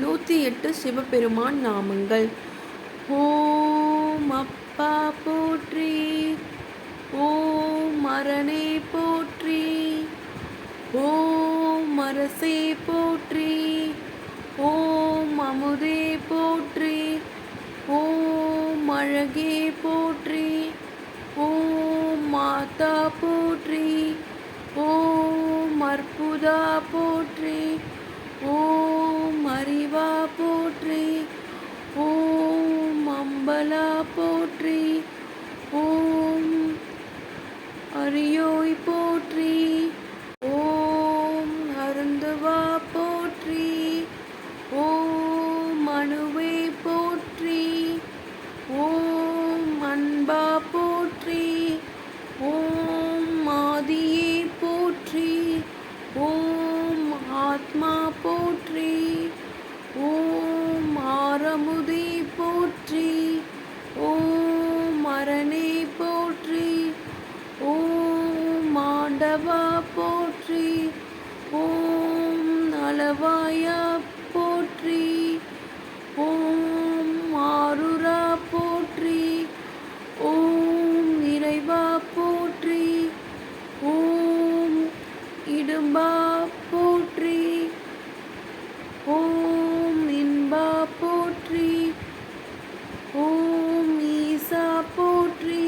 நூற்றி எட்டு சிவபெருமான் நாமங்கள். ஓம் அப்பா போற்றி ஓம் மரணே போற்றி ஓம் அரசே போற்றி ஓம் அமுதே போற்றி ஓம் அழகே போற்றி ஓம் மாதா போற்றி ஓம் அற்புதா போற்றி ஓம் அறிவா போற்றி ஓம் அம்பலா போற்றி ஓம் அரியோய் போற்றி. ஓம் அருந்துவா போற்றி. ஓம் அணுவே போற்றி. ஓம் அன்பா போற்றி. ஓம் மாதியே போற்றி. ஓம் ஆத்மா போற்றி. ஓம் ஆரமுதே போற்றி ஓம் அரணே போற்றி ஓம் ஆண்டவா போற்றி ஓம் அளவாயா போற்றி ஓம் ஆருரா போற்றி ஓம் இறைவா போற்றி ஓம் இடும்பா போற்றி ஓம் இன்பா போற்றி ஓம் ஈசா போற்றி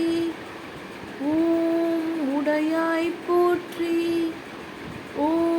ஓம் உடையாய் போற்றி. ஓம்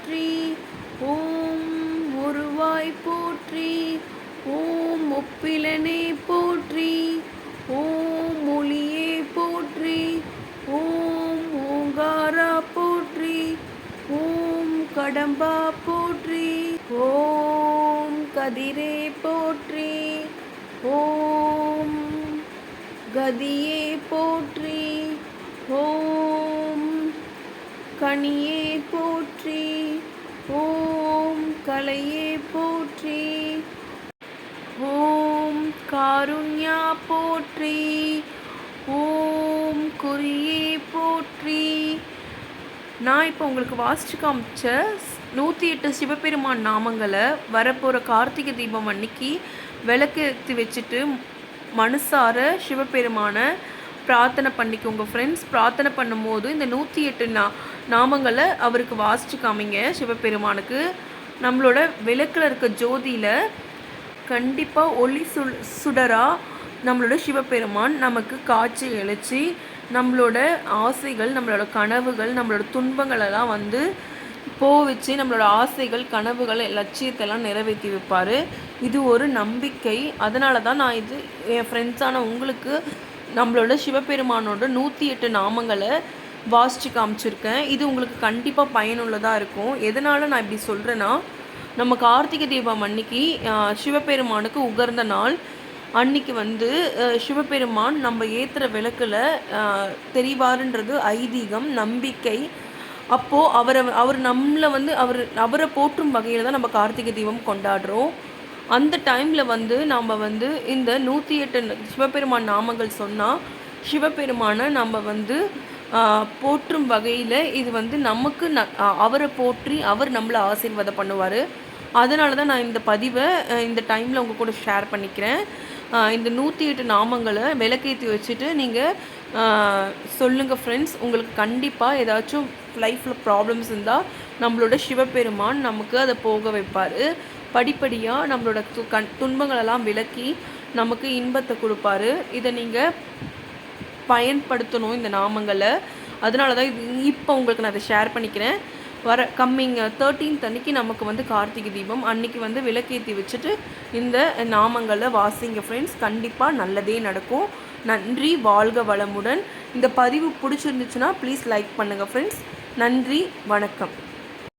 போற்றி ஓம் ஒருவாய் போற்றி ஓம் ஒப்பிலனே போற்றி ஓம் ஒளியே போற்றி ஓம் ஓங்காரா போற்றி ஓம் கடம்பா போற்றி ஓம் கதிரே போற்றி ஓம் கதியே போற்றி ஓம் கனியே போற்றி. ஓம் கலையே போற்றி. ஓம் காருண்யா போற்றி. ஓம் குறியே போற்றி. நான் இப்போ உங்களுக்கு வாசிச்சு காமிச்ச நூற்றி எட்டு சிவபெருமான் நாமங்களை வரப்போகிற கார்த்திகை தீபம் அன்னைக்கு விளக்கேற்றி வச்சுட்டு மனசார சிவபெருமானை பிரார்த்தனை பண்ணிக்கோங்க ஃப்ரெண்ட்ஸ் பிரார்த்தனை பண்ணும்போது இந்த நூற்றி எட்டு நா நாமங்களை அவருக்கு வாசிச்சு காமிங்க சிவபெருமானுக்கு. நம்மளோட விளக்கில் இருக்க ஜோதியில் கண்டிப்பாக ஒளி சு சுடராக நம்மளோட சிவபெருமான் நமக்கு காட்சி எழுச்சி நம்மளோட ஆசைகள் நம்மளோட கனவுகள் நம்மளோட துன்பங்களெல்லாம் வந்து போவிச்சு நம்மளோட ஆசைகள் கனவுகள் லட்சியத்தெல்லாம் நிறைவேற்றி வைப்பார். இது ஒரு நம்பிக்கை. அதனால தான் நான் இது என் ஃப்ரெண்ட்ஸான உங்களுக்கு நம்மளோட சிவபெருமானோட நூற்றி எட்டு நாமங்களை வாசித்து காமிச்சிருக்கேன். இது உங்களுக்கு கண்டிப்பாக பயனுள்ளதாக இருக்கும். எதனால் நான் இப்படி சொல்கிறேன்னா நம்ம கார்த்திகை தீபம் அன்னைக்கு சிவபெருமானுக்கு உகர்ந்த நாள். அன்னைக்கு வந்து சிவபெருமான் நம்ம ஏற்றுற விளக்கில் தெரிவாருன்றது ஐதீகம் நம்பிக்கை. அப்போது அவரை அவர் நம்மளை வந்து அவர் அவரை போற்றும் வகையில் தான் நம்ம கார்த்திகை தீபம் கொண்டாடுறோம். அந்த டைமில் வந்து நாம் வந்து இந்த நூற்றி எட்டு சிவபெருமான் நாமங்கள் சொன்னால் சிவபெருமானை நம்ம வந்து போற்றும் வகையில் இது வந்து நமக்கு ந அவரை போற்றி அவர் நம்மளை ஆசீர்வாதம் பண்ணுவார். அதனால தான் நான் இந்த பதிவை இந்த டைமில் உங்கள் கூட ஷேர் பண்ணிக்கிறேன். இந்த நூற்றி எட்டு நாமங்களை விளக்கேற்றி வச்சுட்டு நீங்கள் சொல்லுங்கள் ஃப்ரெண்ட்ஸ் உங்களுக்கு கண்டிப்பாக ஏதாச்சும் லைஃப்பில் ப்ராப்ளம்ஸ் இருந்தால் நம்மளோட சிவபெருமான் நமக்கு அதை போக வைப்பார். படிப்படியாக நம்மளோட து கண் துன்பங்களெல்லாம் விலக்கி நமக்கு இன்பத்தை கொடுப்பாரு. இதை நீங்கள் பயன்படுத்தணும் இந்த நாமங்களை. அதனால தான் இது இப்போ உங்களுக்கு நான் அதை ஷேர் பண்ணிக்கிறேன். வர கம்மிங் தேர்ட்டீன்த் அன்னைக்கு நமக்கு வந்து கார்த்திகை தீபம். அன்னைக்கு வந்து விளக்கேற்றி வச்சுட்டு இந்த நாமங்களை வாசிங்க ஃப்ரெண்ட்ஸ் கண்டிப்பாக நல்லதே நடக்கும். நன்றி வாழ்க வளமுடன். இந்த பதிவு பிடிச்சிருந்துச்சுன்னா ப்ளீஸ் லைக் பண்ணுங்கள் ஃப்ரெண்ட்ஸ் நன்றி வணக்கம்.